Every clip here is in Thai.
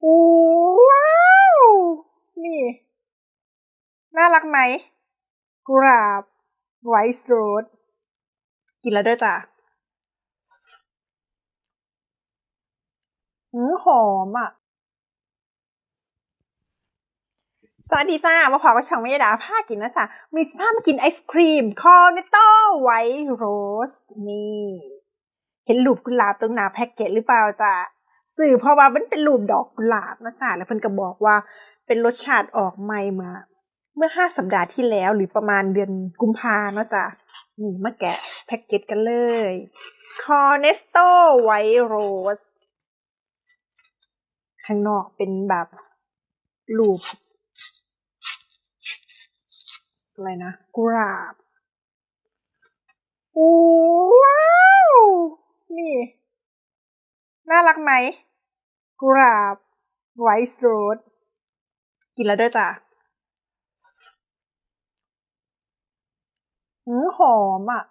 โอ้ว้าว นี่ น่ารักไหมกุหลาบไวท์โรสกินแล้วด้วยจ้ะอืมหอมอะ สวัสดีจ้ามาพอกับช่องไม่ยดาผ้ากินนะจ๊ะมีสภาพมากินไอศครีม คอเนตโต้ไวท์โรส นี่ เห็นรูปกุหลาบตรงหน้าแพ็กเกจหรือเปล่าจ้ะ สื่อเพราะว่ามันเป็นรูปดอกกุหลาบนะจ๊ะแล้วเพิ่นก็บอกว่าเป็นรสชาติออกใหม่มาเมื่อห้าสัปดาห์ที่แล้วหรือประมาณเดือนกุมภานะจ๊ะนี่มาแกะแพ็กเกจกันเลยคอเนสโต้ไวโรสข้างนอกเป็นแบบรูปอะไรนะกุหลาบโอ้ว้าว นี่ น่ารักไหม กุหลาบไวท์โรสกินแล้วด้วยจ้ะอืมหอมอะ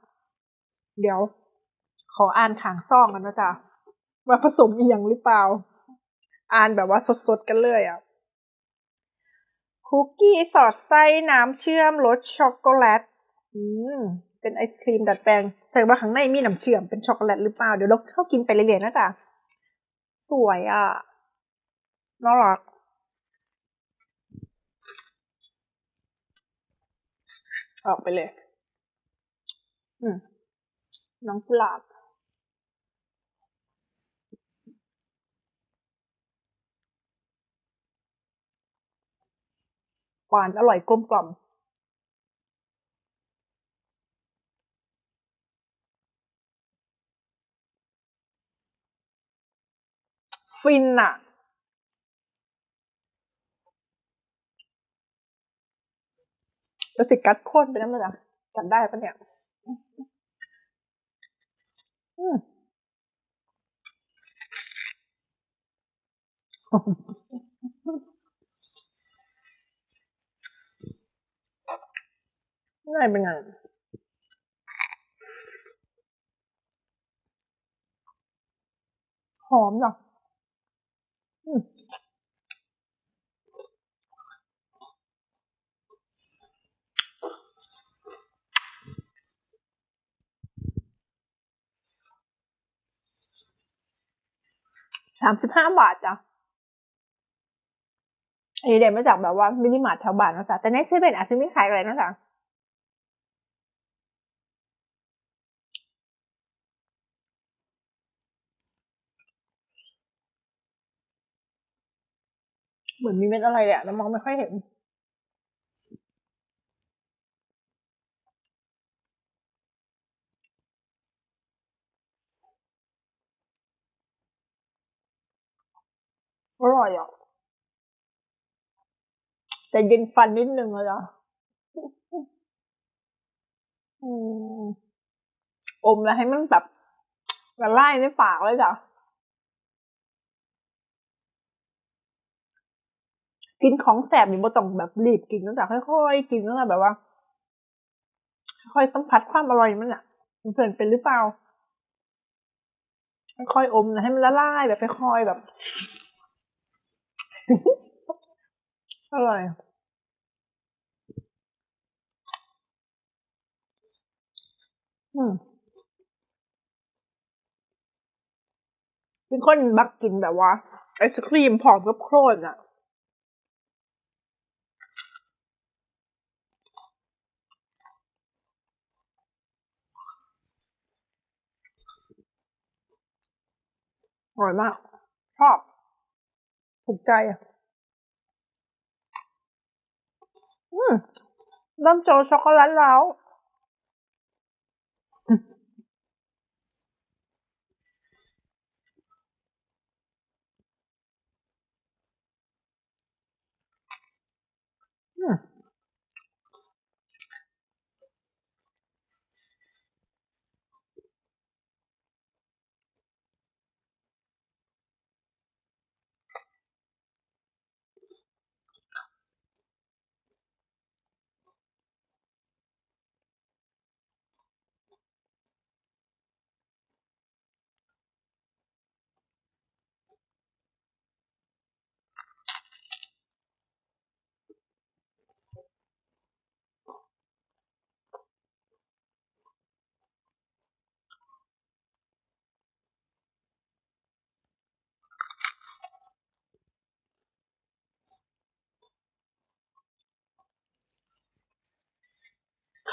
เดี๋ยว ขออ่านทางซ่องกันนะจ๊ะว่าผสมอีหยังหรือเปล่า อ่านแบบว่าสดๆกันเลยอะ คุกกี้สอดไส้น้ำเชื่อมรสช็อกโกแลต อืม เป็นไอศครีมดัดแปลงแสดงว่าข้างในมีน้ำเชื่อมเป็นช็อกโกแลตหรือเปล่า เดี๋ยวเราเข้ากินไปเรื่อยๆนะจ๊ะ สวยอะน่ารักออกไปเลย อืม น้องกุหลาบ หวานอร่อยกลมกล่อม ฟินอะแล้วติดกัดโค่นไปนั่นเลยอะกัดได้ปะเนี่ยอืมข้างในเป็นไงหอมจัง สามสิบห้าบาทจ้ะอันนี้เด่นมาจากแบบว่ามินิมาร์ทแถวบ้านนะจ๊ะแต่ในเซเว่นอาจจะไม่ขายอะไรนะจ๊ะเหมือนมีเม็ดอะไรอะแต่มองไม่ค่อยเห็น อร่อยอะ แต่เย็นฟันนิดนึงอะจ้ะอืมอมแล้วให้มันแบบละลายในปากเลยจ้ะกินของแสบนี่บ่ต้องแบบรีบกินนะจ๊ะค่อยๆกินนะจ๊ะแบบว่า ค่อยๆสัมผัสความอร่อยมันอะมันเพลินเป็นหรือเปล่าค่อยๆอมนะให้มันละลายแบบค่อยๆแบบ อร่อย อืมเป็นคนมักกินแบบว่า ไอศครีมพร้อมกับโครนอะอร่อยมาก ชอบ ถูกใจอะอืมเริ่มเจอช็อกโกแลตแล้ว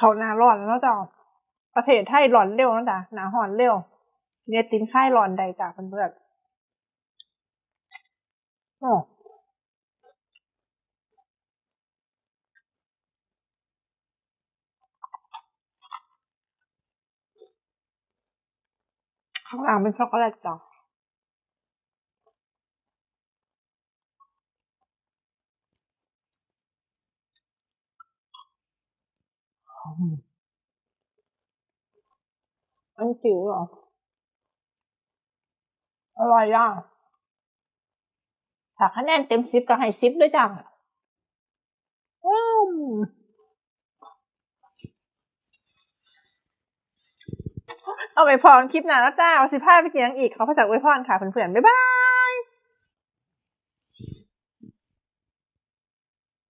เขาหนาร้อนแล้วเนาะจ้ะประเทศไทยร้อนเร็วนะจ้ะหนาหอนเร็วกินไอติมค่ายร้อนใดจ้ะเพื่อนๆโอ้ข้างล่างเป็นช็อกโกแลตจ้ะ อันจิ๋วเหรอ อร่อยอะถ้าคะแนนเต็มสิบก็ให้สิบด้วยจ้ะอืมเอาไปพรคลิปหน้าแล้วจ้าวันสิบห้าไปกินยังอีกเขาพระจากไว้พรค่ะเพื่อนๆ บ๊ายบาย